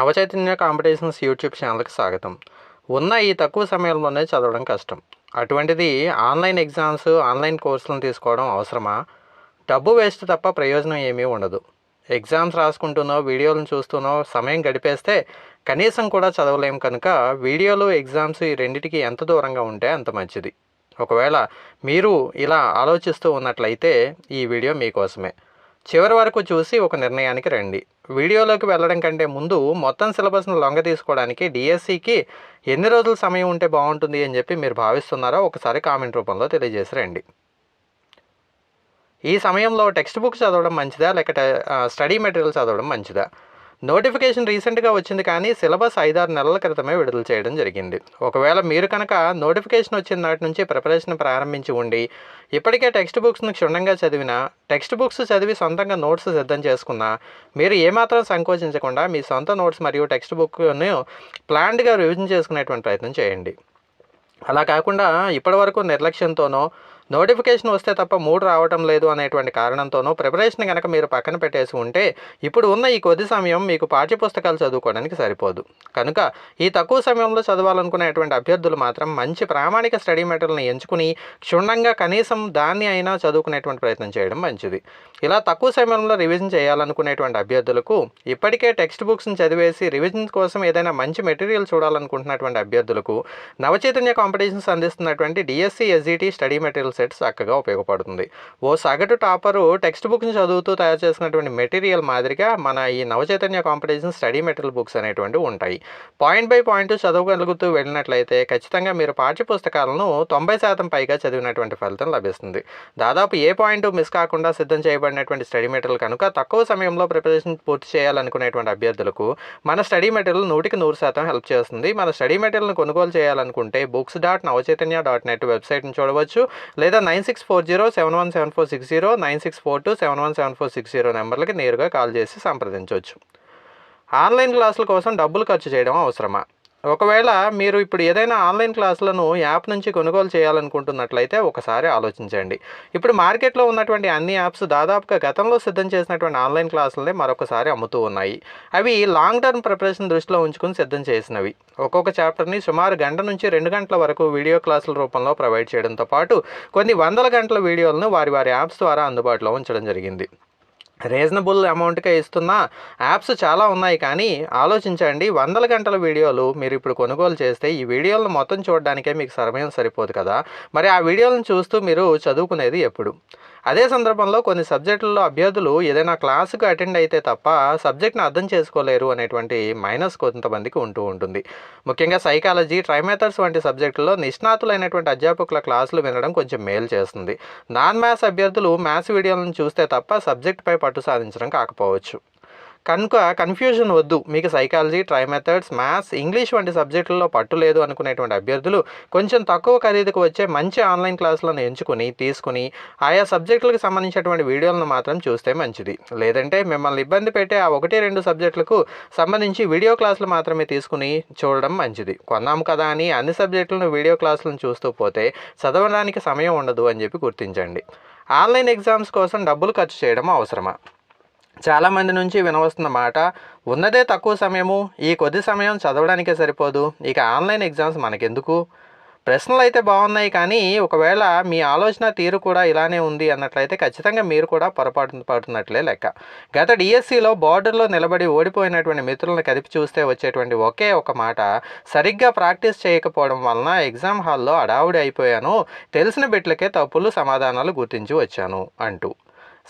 Navachaitanya competitions YouTube ఛానల్కి స్వాగతం. ఉన్న ఈ తక్కువ సమయంలోనే చదవడం కష్టం. అటువంటిది ఆన్లైన్ ఎగ్జామ్స్ ఆన్లైన్ కోర్సులను తీసుకోవడం అవసరమా? డబ్బు వేస్ట్ తప్ప ప్రయోజనం ఏమీ ఉండదు. ఎగ్జామ్స్ రాసుకుంటూనో వీడియోలను చూస్తూనో సమయం గడిపేస్తే కనీసం కూడా చదవలేం కనుక వీడియోలు ఎగ్జామ్స్ ఈ రెండింటికి ఎంత దూరంగా ఉంటే అంత మంచిది. ఒకవేళ మీరు ఇలా ఆలోచిస్తూ ఉన్నట్లయితే ఈ వీడియో మీకోసమే. చివరి వరకు చూసి ఒక నిర్ణయానికి రండి. వీడియోలోకి వెళ్ళడం కంటే ముందు మొత్తం సిలబస్ను లొంగ తీసుకోవడానికి డిఎస్సికి ఎన్ని రోజుల సమయం ఉంటే బాగుంటుంది అని చెప్పి మీరు భావిస్తున్నారో ఒకసారి కామెంట్ రూపంలో తెలియజేసి రండి. ఈ సమయంలో టెక్స్ట్ బుక్ చదవడం మంచిదా? లేక స్టడీ మెటీరియల్ చదవడం మంచిదా? నోటిఫికేషన్ రీసెంట్గా వచ్చింది కానీ సిలబస్ ఐదారు నెలల క్రితమే విడుదల చేయడం జరిగింది. ఒకవేళ మీరు కనుక నోటిఫికేషన్ వచ్చిన నాటి నుంచి ప్రిపరేషన్ ప్రారంభించి ఉండి ఇప్పటికే టెక్స్ట్ బుక్స్ను క్షుణ్ణంగా చదివినా టెక్స్ట్ బుక్స్ చదివి సొంతంగా నోట్స్ సిద్ధం చేసుకున్నా మీరు ఏమాత్రం సంకోచించకుండా మీ సొంత నోట్స్ మరియు టెక్స్ట్ బుక్ను ప్లాన్డ్గా రివిజన్ చేసుకునేటువంటి ప్రయత్నం చేయండి. అలా కాకుండా ఇప్పటివరకు నిర్లక్ష్యంతోనో నోటిఫికేషన్ వస్తే తప్ప మూడు రావటం లేదు అనేటువంటి కారణంతోనూ ప్రిపరేషన్ కనుక మీరు పక్కన పెట్టేసి ఉంటే ఇప్పుడు ఉన్న ఈ కొద్ది సమయం మీకు పాఠ్యపుస్తకాలు చదువుకోవడానికి సరిపోదు. కనుక ఈ తక్కువ సమయంలో చదవాలనుకునేటువంటి అభ్యర్థులు మాత్రం మంచి ప్రామాణిక స్టడీ మెటీరియల్ని ఎంచుకుని క్షుణ్ణంగా కనీసం దాన్ని అయినా చదువుకునేటువంటి ప్రయత్నం చేయడం మంచిది. ఇలా తక్కువ సమయంలో రివిజన్ చేయాలనుకునేటువంటి అభ్యర్థులకు ఇప్పటికే టెక్స్ట్ బుక్స్ని చదివేసి రివిజన్ కోసం ఏదైనా మంచి మెటీరియల్ చూడాలనుకుంటున్నటువంటి అభ్యర్థులకు నవచైతన్య కాంపిటీషన్స్ అందిస్తున్నటువంటి DSC SGT study materials set చక్కగా ఉపయోగపడుతుంది. ఓ సగటు టాపరు టెక్స్ట్ బుక్ని చదువుతూ తయారు చేసినటువంటి మెటీరియల్ మాదిరిగా మన ఈ Navachaitanya competition study material books అనేటువంటివి ఉంటాయి. పాయింట్ బై పాయింట్ చదవగలుగుతూ వెళ్ళినట్లయితే ఖచ్చితంగా మీరు పాఠ్యపుస్తకాలను తొంభై శాతం పైగా చదివినటువంటి ఫలితం లభిస్తుంది. దాదాపు ఏ పాయింట్ మిస్ కాకుండా సిద్ధం చేయబడినటువంటి స్టడీ మెటీరియల్ కనుక తక్కువ సమయంలో ప్రిపరేషన్ పూర్తి చేయాలనుకునేటువంటి అభ్యర్థులకు మన స్టడీ మెటీరియల్ నూటికి నూరు శాతం హెల్ప్ చేస్తుంది. మన స్టడీ మెటీరియల్ని కొనుగోలు చేయాలనుకుంటే books dot Navachaitanya dot net వెబ్సైట్ని చూడవచ్చు. లేదా లేదా nine six four zero seven one seven four six zero nine six four two seven one seven four six zero నెంబర్లకి నేరుగా కాల్ చేసి సంప్రదించవచ్చు. ఆన్లైన్ క్లాసుల కోసం డబ్బులు ఖర్చు చేయడం అవసరమా? ఒకవేళ మీరు ఇప్పుడు ఏదైనా ఆన్లైన్ క్లాసులను యాప్ నుంచి కొనుగోలు చేయాలనుకుంటున్నట్లయితే ఒకసారి ఆలోచించండి. ఇప్పుడు మార్కెట్లో ఉన్నటువంటి అన్ని యాప్స్ దాదాపుగా గతంలో సిద్ధం చేసినటువంటి ఆన్లైన్ క్లాసులనే మరొకసారి అమ్ముతూ ఉన్నాయి. అవి లాంగ్ టర్మ్ ప్రిపరేషన్ దృష్టిలో ఉంచుకుని సిద్ధం చేసినవి. ఒక్కొక్క చాప్టర్ని సుమారు గంట నుంచి రెండు గంటల వరకు వీడియో క్లాసుల రూపంలో ప్రొవైడ్ చేయడంతో పాటు కొన్ని వందల గంటల వీడియోలను వారి వారి యాప్స్ ద్వారా అందుబాటులో ఉంచడం జరిగింది. రీజనబుల్ అమౌంట్కే ఇస్తున్న యాప్స్ చాలా ఉన్నాయి. కానీ ఆలోచించండి వందల గంటల వీడియోలు మీరు ఇప్పుడు కొనుగోలు చేస్తే ఈ వీడియోలను మొత్తం చూడడానికే మీకు సమయం సరిపోదు కదా. మరి ఆ వీడియోలను చూస్తూ మీరు చదువుకునేది ఎప్పుడు? అదే సందర్భంలో కొన్ని సబ్జెక్టుల్లో అభ్యర్థులు ఏదైనా క్లాసుకు అటెండ్ అయితే తప్ప సబ్జెక్ట్ని అర్థం చేసుకోలేరు అనేటువంటి మైనస్ కొంతమందికి ఉంటూ ఉంటుంది. ముఖ్యంగా సైకాలజీ ట్రైమెథడ్స్ వంటి సబ్జెక్టుల్లో నిష్ణాతులైనటువంటి అధ్యాపకుల క్లాసులు వినడం కొంచెం మేలు చేస్తుంది. నాన్ మ్యాథ్స్ అభ్యర్థులు మ్యాథ్స్ వీడియోలను చూస్తే తప్ప సబ్జెక్టుపై పట్టు సాధించడం కాకపోవచ్చు. కనుక కన్ఫ్యూజన్ వద్దు. మీకు psychology try methods maths English వంటి సబ్జెక్టుల్లో పట్టు లేదు అనుకునేటువంటి అభ్యర్థులు కొంచెం తక్కువ ఖరీదుకు వచ్చే మంచి ఆన్లైన్ క్లాసులను ఎంచుకుని తీసుకుని ఆయా సబ్జెక్టులకు సంబంధించినటువంటి వీడియోలను మాత్రం చూస్తే మంచిది. లేదంటే మిమ్మల్ని ఇబ్బంది పెట్టే ఆ ఒకటి రెండు సబ్జెక్టులకు సంబంధించి వీడియో క్లాసులు మాత్రమే తీసుకుని చూడడం మంచిది. కొన్నాం కదా అని అన్ని సబ్జెక్టులను వీడియో క్లాసులను చూస్తూ పోతే చదవడానికి సమయం ఉండదు అని చెప్పి గుర్తించండి. ఆన్లైన్ ఎగ్జామ్స్ కోసం డబ్బులు ఖర్చు చేయడం అవసరమా? చాలామంది నుంచి వినవస్తున్న మాట ఉన్నదే తక్కువ సమయము ఈ కొద్ది సమయం చదవడానికే సరిపోదు ఇక ఆన్లైన్ ఎగ్జామ్స్ మనకెందుకు? ప్రశ్నలు అయితే బాగున్నాయి కానీ ఒకవేళ మీ ఆలోచన తీరు కూడా ఇలానే ఉంది అన్నట్లయితే ఖచ్చితంగా మీరు కూడా పొరపాటు పడుతున్నట్లే లెక్క. గత డిఎస్సిలో బార్డర్లో నిలబడి ఓడిపోయినటువంటి మిత్రులను కదిపి చూస్తే వచ్చేటువంటి ఒకే ఒక మాట సరిగ్గా ప్రాక్టీస్ చేయకపోవడం వలన ఎగ్జామ్ హాల్లో అడావుడి అయిపోయాను తెలిసిన బిడ్లకే తప్పులు సమాధానాలు గుర్తించి వచ్చాను అంటూ.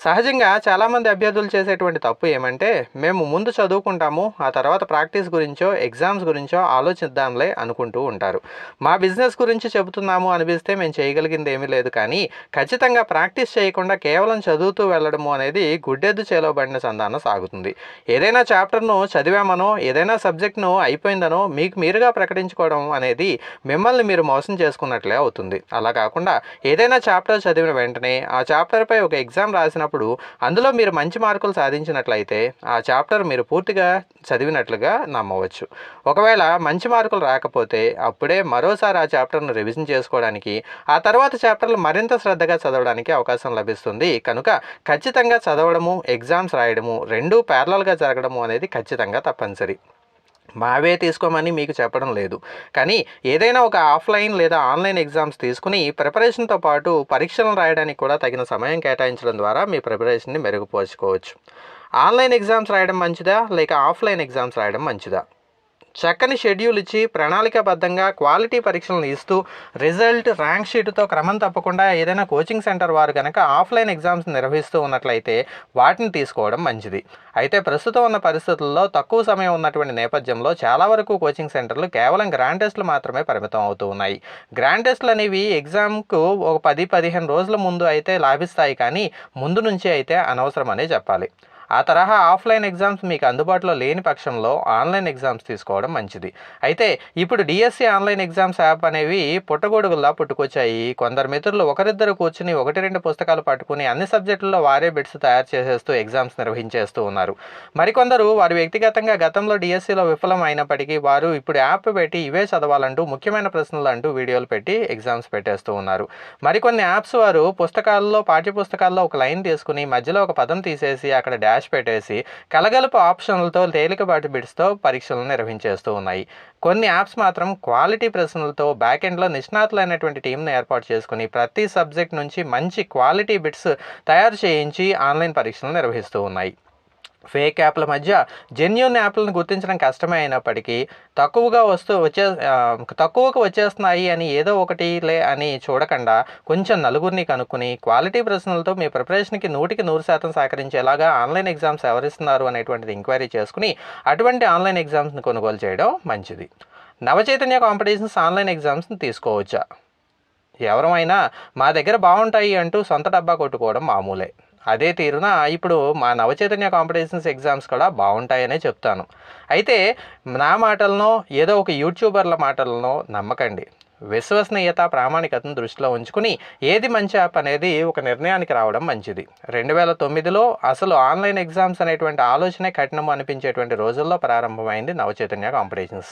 సహజంగా చాలామంది అభ్యర్థులు చేసేటువంటి తప్పు ఏమంటే మేము ముందు చదువుకుంటాము ఆ తర్వాత ప్రాక్టీస్ గురించో ఎగ్జామ్స్ గురించో ఆలోచిద్దాంలే అనుకుంటూ ఉంటారు. మా బిజినెస్ గురించి చెబుతున్నాము అనిపిస్తే మేము చేయగలిగింది ఏమీ లేదు కానీ ఖచ్చితంగా ప్రాక్టీస్ చేయకుండా కేవలం చదువుతూ వెళ్ళడము అనేది గుడ్డెద్దు చేలోబడిన సంధానం సాగుతుంది. ఏదైనా చాప్టర్ను చదివామనో ఏదైనా సబ్జెక్ట్ను అయిపోయిందనో మీకు మీరుగా ప్రకటించుకోవడం అనేది మిమ్మల్ని మీరు మోసం చేసుకున్నట్లే అవుతుంది. అలా కాకుండా ఏదైనా చాప్టర్ చదివిన వెంటనే ఆ చాప్టర్పై ఒక ఎగ్జామ్ రాసిన చేసినప్పుడు అందులో మీరు మంచి మార్కులు సాధించినట్లయితే ఆ చాప్టర్ మీరు పూర్తిగా చదివినట్లుగా నమ్మవచ్చు. ఒకవేళ మంచి మార్కులు రాకపోతే అప్పుడే మరోసారి ఆ చాప్టర్ను రివిజన్ చేసుకోవడానికి ఆ తర్వాత చాప్టర్లు మరింత శ్రద్ధగా చదవడానికి అవకాశం లభిస్తుంది. కనుక ఖచ్చితంగా చదవడము ఎగ్జామ్స్ రాయడము రెండూ ప్యారలల్గా జరగడము అనేది ఖచ్చితంగా తప్పనిసరి. మావే తీసుకోమని మీకు చెప్పడం లేదు. కానీ ఏదైనా ఒక ఆఫ్లైన్ లేదా ఆన్లైన్ ఎగ్జామ్స్ తీసుకుని ప్రిపరేషన్తో పాటు పరీక్షలను రాయడానికి కూడా తగిన సమయం కేటాయించడం ద్వారా మీ ప్రిపరేషన్ని మెరుగుపరుచుకోవచ్చు. ఆన్లైన్ ఎగ్జామ్స్ రాయడం మంచిదా? లేక ఆఫ్లైన్ ఎగ్జామ్స్ రాయడం మంచిదా? చక్కని షెడ్యూల్ ఇచ్చి ప్రణాళికాబద్ధంగా క్వాలిటీ పరీక్షలను ఇస్తూ రిజల్ట్ ర్యాంక్ షీట్తో క్రమం తప్పకుండా ఏదైనా కోచింగ్ సెంటర్ వారు కనుక ఆఫ్లైన్ ఎగ్జామ్స్ నిర్వహిస్తూ ఉన్నట్లయితే వాటిని తీసుకోవడం మంచిది. అయితే ప్రస్తుతం ఉన్న పరిస్థితుల్లో తక్కువ సమయం ఉన్నటువంటి నేపథ్యంలో చాలా వరకు కోచింగ్ సెంటర్లు కేవలం గ్రాండ్ టెస్ట్లు మాత్రమే పరిమితం అవుతూ ఉన్నాయి. గ్రాండ్ టెస్ట్లు అనేవి ఎగ్జామ్కు ఒక పది పదిహేను రోజుల ముందు అయితే లాభిస్తాయి కానీ ముందు నుంచి అయితే అనవసరం అనే చెప్పాలి. ఆ తరహా ఆఫ్లైన్ ఎగ్జామ్స్ మీకు అందుబాటులో లేని పక్షంలో ఆన్లైన్ ఎగ్జామ్స్ తీసుకోవడం మంచిది. అయితే ఇప్పుడు డిఎస్సి ఆన్లైన్ ఎగ్జామ్స్ యాప్ అనేవి పుట్టగొడుగుల్లా పుట్టుకొచ్చాయి. కొందరు మిత్రులు ఒకరిద్దరు కూర్చుని ఒకటి రెండు పుస్తకాలు పట్టుకుని అన్ని సబ్జెక్టుల్లో వారే బిట్స్ తయారు చేసేస్తూ ఎగ్జామ్స్ నిర్వహించేస్తూ ఉన్నారు. మరికొందరు వారు వ్యక్తిగతంగా గతంలో డిఎస్సిలో విఫలం అయినప్పటికీ వారు ఇప్పుడు యాప్ పెట్టి ఇవే చదవాలంటూ ముఖ్యమైన ప్రశ్నలు అంటూ వీడియోలు పెట్టి ఎగ్జామ్స్ పెట్టేస్తూ ఉన్నారు. మరికొన్ని యాప్స్ వారు పుస్తకాల్లో పాఠ్య పుస్తకాల్లో ఒక లైన్ తీసుకుని మధ్యలో ఒక పదం తీసేసి అక్కడ డాష్ పెట్టేసి కలగలుపు ఆప్షన్లతో తేలికపాటి బిట్స్తో పరీక్షలను నిర్వహించేస్తూ ఉన్నాయి. కొన్ని యాప్స్ మాత్రం క్వాలిటీ ప్రశ్నలతో బ్యాక్ ఎండ్లో నిష్ణాతులైనటువంటి టీంను ఏర్పాటు చేసుకుని ప్రతి సబ్జెక్ట్ నుంచి మంచి క్వాలిటీ బిట్స్ తయారు చేయించి ఆన్లైన్ పరీక్షలు నిర్వహిస్తూ ఉన్నాయి. ఫేక్ యాప్ల మధ్య జెన్యున్ యాప్లను గుర్తించడం కష్టమే అయినప్పటికీ తక్కువగా వస్తూ వచ్చే తక్కువకు వచ్చేస్తున్నాయి అని ఏదో ఒకటి లే అని చూడకుండా కొంచెం నలుగురిని కనుక్కుని క్వాలిటీ ప్రశ్నలతో మీ ప్రిపరేషన్కి నూటికి నూరు శాతం సహకరించేలాగా ఆన్లైన్ ఎగ్జామ్స్ ఎవరిస్తున్నారు అనేటువంటిది ఎంక్వైరీ చేసుకుని అటువంటి ఆన్లైన్ ఎగ్జామ్స్ని కొనుగోలు చేయడం మంచిది. నవచైతన్య కాంపిటీషన్స్ ఆన్లైన్ ఎగ్జామ్స్ని తీసుకోవచ్చా? ఎవరమైనా మా దగ్గర బాగుంటాయి అంటూ సొంత డబ్బా కొట్టుకోవడం మామూలే. అదే తీరున ఇప్పుడు మా నవచైతన్య కాంపిటీషన్స్ ఎగ్జామ్స్ కూడా బాగుంటాయనే చెప్తాను. అయితే నా మాటలను ఏదో ఒక యూట్యూబర్ల మాటలను నమ్మకండి. విశ్వసనీయత ప్రామాణికతను దృష్టిలో ఉంచుకుని ఏది మంచి యాప్ అనేది ఒక నిర్ణయానికి రావడం మంచిది. రెండు వేల తొమ్మిదిలో అసలు ఆన్లైన్ ఎగ్జామ్స్ అనేటువంటి ఆలోచనే కఠినం అనిపించేటువంటి రోజుల్లో ప్రారంభమైంది నవచైతన్య కాంపిటీషన్స్.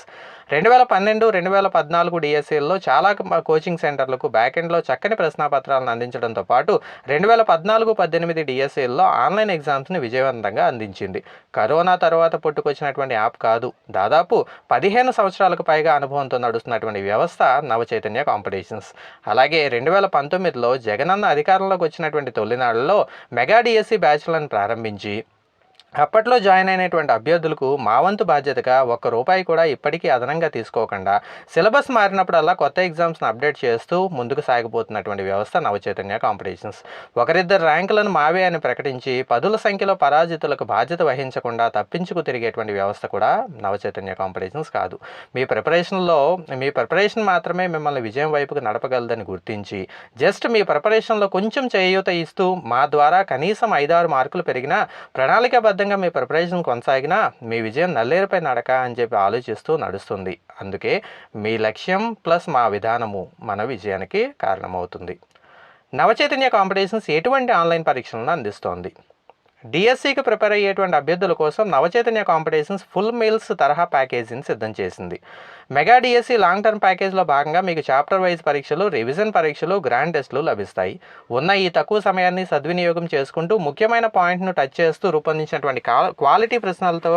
రెండు వేల పన్నెండు రెండు వేల పద్నాలుగు డిఎస్సీల్లో చాలా కోచింగ్ సెంటర్లకు బ్యాక్ ఎండ్లో చక్కని ప్రశ్నాపత్రాలను అందించడంతో పాటు రెండు వేల పద్నాలుగు పద్దెనిమిది డిఎస్సీల్లో ఆన్లైన్ ఎగ్జామ్స్ని విజయవంతంగా అందించింది. కరోనా తర్వాత పుట్టుకొచ్చినటువంటి యాప్ కాదు. దాదాపు పదిహేను సంవత్సరాలకు పైగా అనుభవంతో నడుస్తున్నటువంటి వ్యవస్థ నవచైతన్య కాంపిటీషన్స్. అలాగే రెండు వేల పంతొమ్మిదిలో జగనన్న అధికారంలోకి వచ్చినటువంటి తొలినాళ్ళలో మెగా డిఎస్సి బ్యాచ్లను ప్రారంభించి అప్పట్లో జాయిన్ అయినటువంటి అభ్యర్థులకు మావంతు బాధ్యతగా ఒక్క రూపాయి కూడా ఇప్పటికీ అదనంగా తీసుకోకుండా సిలబస్ మారినప్పుడల్లా కొత్త ఎగ్జామ్స్ని అప్డేట్ చేస్తూ ముందుకు సాగిపోతున్నటువంటి వ్యవస్థ నవచైతన్య కాంపిటీషన్స్. ఒకరిద్దరు ర్యాంకులను మావే అని ప్రకటించి పదుల సంఖ్యలో పరాజితులకు బాధ్యత వహించకుండా తప్పించుకు తిరిగేటువంటి వ్యవస్థ కూడా నవచైతన్య కాంపిటీషన్స్ కాదు. మీ ప్రిపరేషన్లో మీ ప్రిపరేషన్ మాత్రమే మిమ్మల్ని విజయం వైపుకు నడపగలదని గుర్తించి జస్ట్ మీ ప్రిపరేషన్లో కొంచెం చేయూత ఇస్తూ మా ద్వారా కనీసం ఐదారు మార్కులు పెరిగినా ప్రణాళికాబద్ధంగా మీ ప్రిపరేషన్ కొనసాగినా మీ విజయం నల్లేరుపై నడక అని చెప్పి ఆలోచిస్తూ నడుస్తుంది. అందుకే మీ లక్ష్యం ప్లస్ మా విధానము మన విజయానికి కారణమవుతుంది. నవచైతన్య కాంపిటీషన్స్ ఎటువంటి ఆన్లైన్ పరీక్షలను అందిస్తోంది? డిఎస్సికి ప్రిపేర్ అయ్యేటువంటి అభ్యర్థుల కోసం నవచైతన్య కాంపిటీషన్స్ ఫుల్ మీల్స్ తరహా ప్యాకేజీని సిద్ధం చేసింది. మెగా డిఎస్సి లాంగ్ టర్మ్ ప్యాకేజ్లో భాగంగా మీకు చాప్టర్ వైజ్ పరీక్షలు రివిజన్ పరీక్షలు గ్రాండ్ టెస్టులు లభిస్తాయి. ఉన్న ఈ తక్కువ సమయాన్ని సద్వినియోగం చేసుకుంటూ ముఖ్యమైన పాయింట్ను టచ్ చేస్తూ రూపొందించినటువంటి క్వాలిటీ ప్రశ్నలతో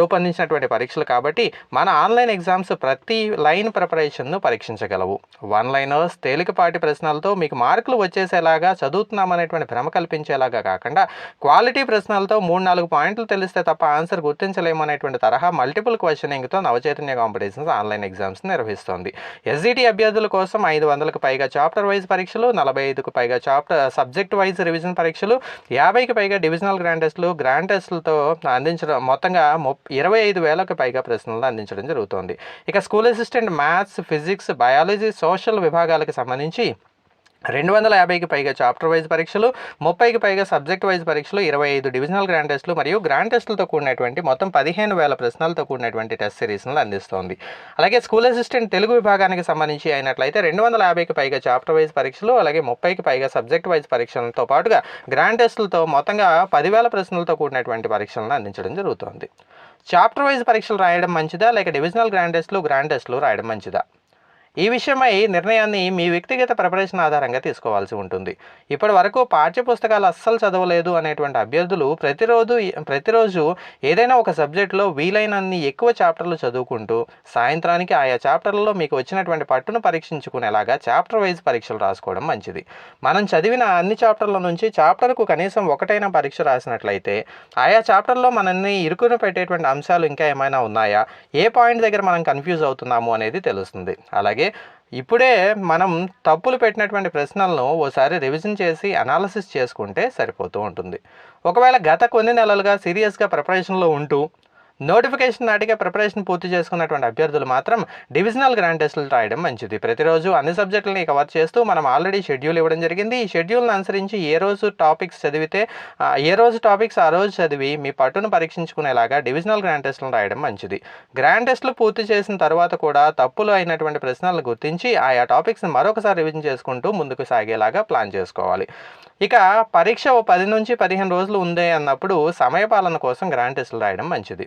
రూపొందించినటువంటి పరీక్షలు కాబట్టి మన ఆన్లైన్ ఎగ్జామ్స్ ప్రతి లైన్ ప్రిపరేషన్ను పరీక్షించగలవు. వన్ లైనర్స్ తేలికపాటి ప్రశ్నలతో మీకు మార్కులు వచ్చేసేలాగా చదువుతున్నామనేటువంటి భ్రమ కల్పించేలాగా కాకుండా క్వాలిటీ ప్రశ్నలతో మూడు నాలుగు పాయింట్లు తెలిస్తే తప్ప ఆన్సర్ గుర్తించలేమనేటువంటి తరహా మల్టిపుల్ క్వశ్చనింగ్తో నవచైతన్య కాంపిటీషన్స్ ఆన్లైన్ ఎగ్జామ్స్ నిర్వహిస్తోంది. ఎస్జిటి అభ్యర్థుల కోసం ఐదు వందలకు పైగా చాప్టర్ వైజ్ పరీక్షలు నలభై ఐదుకు పైగా చాప్టర్ సబ్జెక్ట్ వైజ్ రివిజన్ పరీక్షలు యాభైకి పైగా డివిజనల్ గ్రాండ్ టెస్టులు గ్రాండ్ టెస్టులతో అందించడం మొత్తంగా ముప్ ఇరవై ఐదు వేలకు పైగా ప్రశ్నలు అందించడం జరుగుతోంది. ఇక school assistant maths physics biology social విభాగాలకు సంబంధించి రెండు వందల యాభైకి పైగా చాప్టర్ వైజ్ పరీక్షలు ముప్పైకి పైగా సబ్జెక్ట్ వైజ్ పరీక్షలు ఇరవై ఐదు డివిజనల్ గ్రాండ్ టెస్టులు మరియు గ్రాండ్ టెస్టులతో కూడినటువంటి మొత్తం పదిహేను వేల ప్రశ్నలతో కూడినటువంటి టెస్ట్ సిరీస్ను అందిస్తోంది. అలాగే స్కూల్ అసిస్టెంట్ తెలుగు విభాగానికి సంబంధించి అయినట్లయితే రెండు వందల యాభైకి పైగా చాప్టర్ వైజ్ పరీక్షలు అలాగే ముప్పైకి పైగా సబ్జెక్ట్ వైజ్ పరీక్షలతో పాటుగా గ్రాండ్ టెస్టులతో మొత్తంగా పదివేల ప్రశ్నలతో కూడినటువంటి పరీక్షలను అందించడం జరుగుతోంది. చాప్టర్ వైజ్ పరీక్షలు రాయడం మంచిదా లేక డివిజనల్ గ్రాండ్ టెస్టులు గ్రాండ్ టెస్టులు రాయడం మంచిదా? ఈ విషయమై నిర్ణయాన్ని మీ వ్యక్తిగత ప్రిపరేషన్ ఆధారంగా తీసుకోవాల్సి ఉంటుంది. ఇప్పటి వరకు పాఠ్య పుస్తకాలు అస్సలు చదవలేదు అనేటువంటి అభ్యర్థులు ప్రతిరోజు ప్రతిరోజు ఏదైనా ఒక సబ్జెక్టులో వీలైనన్ని ఎక్కువ చాప్టర్లు చదువుకుంటూ సాయంత్రానికి ఆయా చాప్టర్లలో మీకు వచ్చినటువంటి పట్టును పరీక్షించుకునేలాగా చాప్టర్ వైజ్ పరీక్షలు రాసుకోవడం మంచిది. మనం చదివిన అన్ని చాప్టర్ల నుంచి చాప్టర్కు కనీసం ఒకటైనా పరీక్ష రాసినట్లయితే ఆయా చాప్టర్లో మనల్ని ఇరుకుని పెట్టేటువంటి అంశాలు ఇంకా ఏమైనా ఉన్నాయా? ఏ పాయింట్ దగ్గర మనం కన్ఫ్యూజ్ అవుతున్నాము అనేది తెలుస్తుంది. అలాగే ఇప్పుడే మనం తప్పులు పెట్టినటువంటి ప్రశ్నలను ఓసారి రివిజన్ చేసి అనాలసిస్ చేసుకుంటే సరిపోతూ ఉంటుంది. ఒకవేళ గత కొన్ని నెలలుగా సీరియస్గా ప్రిపరేషన్లో ఉంటూ నోటిఫికేషన్ నాటికే ప్రిపరేషన్ పూర్తి చేసుకున్నటువంటి అభ్యర్థులు మాత్రం డివిజనల్ గ్రాండ్ టెస్టులు రాయడం మంచిది. ప్రతిరోజు అన్ని సబ్జెక్టులని కవర్ చేస్తూ మనం ఆల్రెడీ షెడ్యూల్ ఇవ్వడం జరిగింది. ఈ షెడ్యూల్ను అనుసరించి ఏ రోజు టాపిక్స్ చదివితే ఏ రోజు టాపిక్స్ ఆ రోజు చదివి మీ పట్టును పరీక్షించుకునేలాగా డివిజనల్ గ్రాండ్ టెస్టులను రాయడం మంచిది. గ్రాండ్ టెస్టులు పూర్తి చేసిన తర్వాత కూడా తప్పులు అయినటువంటి ప్రశ్నలను గుర్తించి ఆయా టాపిక్స్ని మరొకసారి రివిజన్ చేసుకుంటూ ముందుకు సాగేలాగా ప్లాన్ చేసుకోవాలి. ఇక పరీక్ష ఓ పది నుంచి పదిహేను రోజులు ఉంది అన్నప్పుడు సమయపాలన కోసం గ్రాండ్ టెస్టులు రాయడం మంచిది.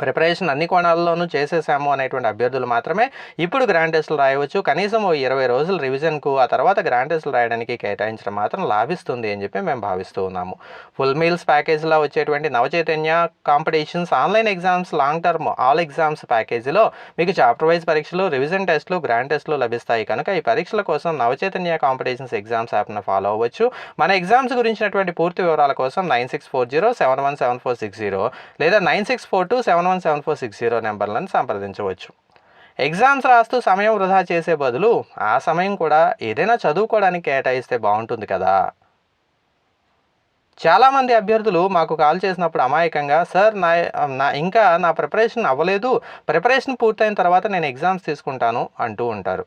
ప్రిపరేషన్ అన్ని కోణాల్లోనూ చేసేసాము అనేటువంటి అభ్యర్థులు మాత్రమే ఇప్పుడు గ్రాండ్ టెస్టులు రాయవచ్చు. కనీసం ఓ ఇరవై రోజులు రివిజన్కు ఆ తర్వాత గ్రాండ్ టెస్టులు రాయడానికి కేటాయించడం మాత్రం లాభిస్తుంది అని చెప్పి మేము భావిస్తూ ఉన్నాము. ఫుల్ మీల్స్ ప్యాకేజీలో వచ్చేటువంటి Navachaitanya competitions online exams long term all exams ప్యాకేజీలో మీకు చాప్టర్ వైజ్ పరీక్షలు రివిజన్ టెస్టులు గ్రాండ్ టెస్టులు లభిస్తాయి. కనుక ఈ పరీక్షల కోసం నవచైతన్య కాంపిటీషన్స్ ఎగ్జామ్స్ యాప్ను ఫాలో అవ్వచ్చు. మన ఎగ్జామ్స్ గురించినటువంటి పూర్తి వివరాల కోసం nine six four zero seven one seven four six zero లేదా nine six four two seven one seven four six zero నెంబర్లను సంప్రదించవచ్చు. ఎగ్జామ్స్ రాస్తూ సమయం వృధా చేసే బదులు ఆ సమయం కూడా ఏదైనా చదువుకోవడానికి కేటాయిస్తే బాగుంటుంది కదా. చాలామంది అభ్యర్థులు మాకు కాల్ చేసినప్పుడు అమాయకంగా సార్ నా నా ఇంకా నా ప్రిపరేషన్ అవ్వలేదు. ప్రిపరేషన్ పూర్తయిన తర్వాత నేను ఎగ్జామ్స్ తీసుకుంటాను అంటూ ఉంటారు.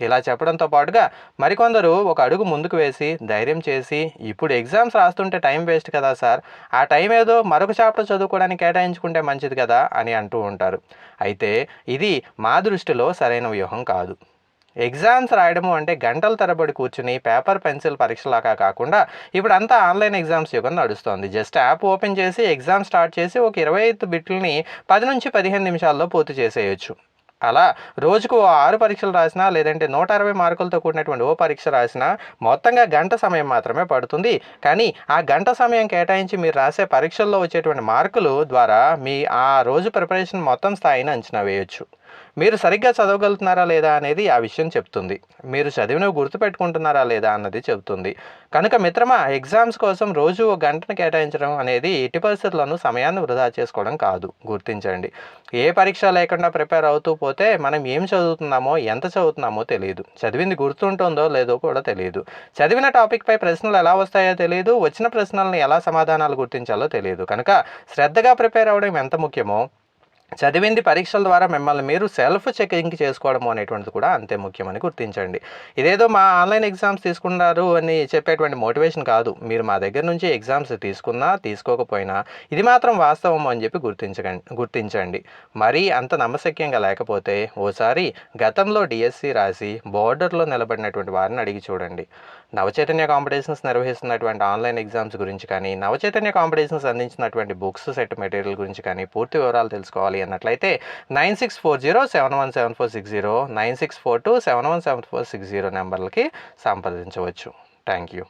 ఇలా చెప్పడంతో పాటుగా మరికొందరు ఒక అడుగు ముందుకు వేసి ధైర్యం చేసి ఇప్పుడు ఎగ్జామ్స్ రాస్తుంటే టైం వేస్ట్ కదా సార్. ఆ టైం ఏదో మరొక చాప్టర్ చదువుకోవడానికి కేటాయించుకుంటే మంచిది కదా అని అంటూ ఉంటారు. అయితే ఇది మా దృష్టిలో సరైన వ్యూహం కాదు. ఎగ్జామ్స్ రాయడము అంటే గంటల తరబడి కూర్చుని పేపర్ పెన్సిల్ పరీక్షలాగా కాకుండా ఇప్పుడు అంతా ఆన్లైన్ ఎగ్జామ్స్ యుగం నడుస్తోంది. జస్ట్ యాప్ ఓపెన్ చేసి ఎగ్జామ్ స్టార్ట్ చేసి ఒక ఇరవై ఐదు బిట్లని పది నుంచి పదిహేను నిమిషాల్లో పూర్తి చేసేయచ్చు. అలా రోజుకు ఓ ఆరు పరీక్షలు రాసినా లేదంటే నూట అరవై మార్కులతో కూడినటువంటి ఓ పరీక్ష రాసినా మొత్తంగా గంట సమయం మాత్రమే పడుతుంది. కానీ ఆ గంట సమయం కేటాయించి మీరు రాసే పరీక్షల్లో వచ్చేటువంటి మార్కులు ద్వారా మీ ఆ రోజు ప్రిపరేషన్ మొత్తం స్థాయిని అంచనా వేయొచ్చు. మీరు సరిగ్గా చదవగలుగుతున్నారా లేదా అనేది ఆ విషయం చెప్తుంది. మీరు చదివినవి గుర్తుపెట్టుకుంటున్నారా లేదా అన్నది చెబుతుంది. కనుక మిత్రమా ఎగ్జామ్స్ కోసం రోజు ఒక గంటను కేటాయించడం అనేది ఎట్టి పరిస్థితుల్లోనూ సమయాన్ని వృధా చేసుకోవడం కాదు. గుర్తించండి. ఏ పరీక్ష లేకుండా ప్రిపేర్ అవుతూ పోతే మనం ఏం చదువుతున్నామో ఎంత చదువుతున్నామో తెలియదు చదివింది గుర్తుంటుందో లేదో కూడా తెలియదు చదివిన టాపిక్పై ప్రశ్నలు ఎలా వస్తాయో తెలియదు వచ్చిన ప్రశ్నలను ఎలా సమాధానాలు గుర్తించాలో తెలియదు కనుక శ్రద్ధగా ప్రిపేర్ అవ్వడం ఎంత ముఖ్యమో చదివింది పరీక్షల ద్వారా మిమ్మల్ని మీరు సెల్ఫ్ చెకింగ్ చేసుకోవడం అనేటువంటిది కూడా అంతే ముఖ్యమని గుర్తించండి. ఇదేదో మా ఆన్లైన్ ఎగ్జామ్స్ తీసుకున్నారు అని చెప్పేటువంటి మోటివేషన్ కాదు. మీరు మా దగ్గర నుంచి ఎగ్జామ్స్ తీసుకున్నా తీసుకోకపోయినా ఇది మాత్రం వాస్తవం అని చెప్పి గుర్తించకండి గుర్తించండి. మరీ అంత నమ్మశక్యంగా లేకపోతే ఓసారి గతంలో డిఎస్సి రాసి బోర్డర్లో నిలబడినటువంటి వారిని అడిగి చూడండి. నవచైతన్య కాంపిటీషన్స్ నిర్వహిస్తున్నటువంటి ఆన్లైన్ ఎగ్జామ్స్ గురించి కానీ నవచైతన్య కాంపిటీషన్స్ అందించినటువంటి బుక్స్ సెట్ మెటీరియల్ గురించి కానీ పూర్తి వివరాలు తెలుసుకోవాలి. అన్నట్లయితే nine six four zero seven one seven four six zero nine six four two seven one seven four six zero నెంబర్లకి సంప్రదించవచ్చు. Thank you.